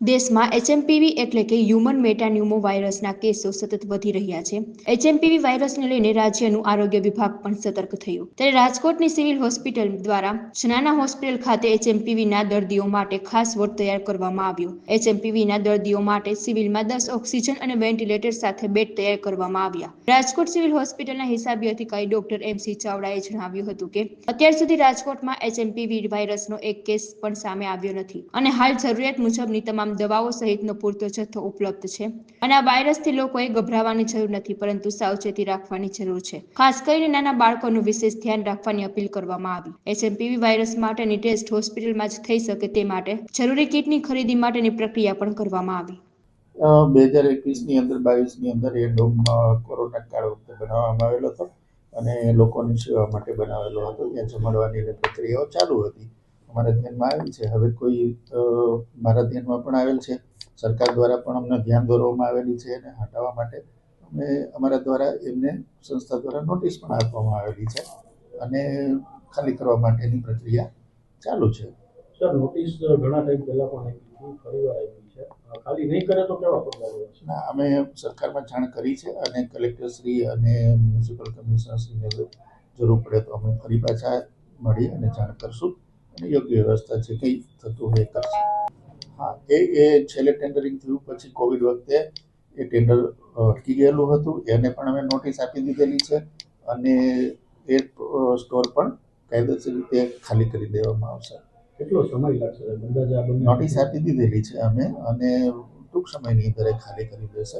દેશમાં એચએમપીવી એટલે કે હ્યુમન મેટાન્યુમો વાયરસના કેસો સતત વધી રહ્યા છે. એચએમપીવી વાયરસને લઈને રાજ્યનું આરોગ્ય વિભાગ પણ સતર્ક થયું. ત્યારે રાજકોટની સિવિલ હોસ્પિટલ દ્વારા સ્નાના હોસ્પિટલ ખાતે એચએમપીવીના દર્દીઓ માટે ખાસ વોર્ડ તૈયાર કરવામાં આવ્યો. એચએમપીવીના દર્દીઓ માટે સિવિલમાં દસ ઓક્સિજન અને વેન્ટિલેટર સાથે બેડ તૈયાર કરવામાં આવ્યા. રાજકોટ સિવિલ હોસ્પિટલના હિસાબી અધિકારી ડોક્ટર એમસી ચાવડાએ જણાવ્યું હતું કે, અત્યાર સુધી રાજકોટમાં એચએમપીવી વાયરસનો એક કેસ પણ સામે આવ્યો નથી. અને હાલ જરૂરિયાત મુજબની તમામ દવાઓ સહિતનો પૂરતો જથ્થો ઉપલબ્ધ છે. અને આ વાયરસથી લોકોએ ગભરાવાની જરૂર નથી, પરંતુ સાવચેતી રાખવાની જરૂર છે. ખાસ કરીને નાના બાળકોનું વિશેષ ધ્યાન રાખવાની અપીલ કરવામાં આવી. એચએમપીવી વાયરસ માટેની ટેસ્ટ હોસ્પિટલમાં જ થઈ શકે તે માટે જરૂરી કીટની ખરીદી માટેની પ્રક્રિયા પણ કરવામાં આવી. બે હજાર એકવીસની અંદર, બાવીસની અંદર એ ડોમ કોરોના કાળ વખતે બનાવવામાં આવેલો હતો. અને લોકોની સેવા માટે બનાવેલો હતો. ત્યાં જમાડવાની પ્રક્રિયાઓ ચાલુ હતી. અમારા ધ્યાનમાં આવેલ છે. હવે કોઈ મારા ધ્યાનમાં પણ આવેલ છે. સરકાર દ્વારા પણ અમને ધ્યાન દોરવામાં આવેલી છે અને હટાવવા માટે અમે અમારા દ્વારા એમને સંસ્થા દ્વારા નોટિસ પણ આપવામાં આવેલી છે અને ખાલી કરવા માટેની પ્રક્રિયા ચાલુ છે. સર નોટિસ ઘણા ટાઈમ પહેલા પણ ફરી છે. ખાલી નહીં કરે તો કેવા પગલાં ના અમે સરકારમાં જાણ કરી છે અને કલેક્ટરશ્રી અને મ્યુનિસિપલ કમિશનરશ્રીને જરૂર પડે તો અમે ફરી પાછા મળી અને જાણ કરશું. યોગ્ય વ્યવસ્થા છે કંઈ થતું હોય કરશે હા એ એ છેલ્લે ટેન્ડરિંગ થયું પછી કોવિડ વખતે એ ટેન્ડર અટકી ગયેલું હતું. એને પણ અમે નોટિસ આપી દીધેલી છે અને એ સ્ટોર પણ કાયદેસર રીતે ખાલી કરી દેવામાં આવશે. કેટલો સમય લાગશે? નોટિસ આપી દીધેલી છે અમે અને ટૂંક સમયની અંદર એ ખાલી કરી દેશે.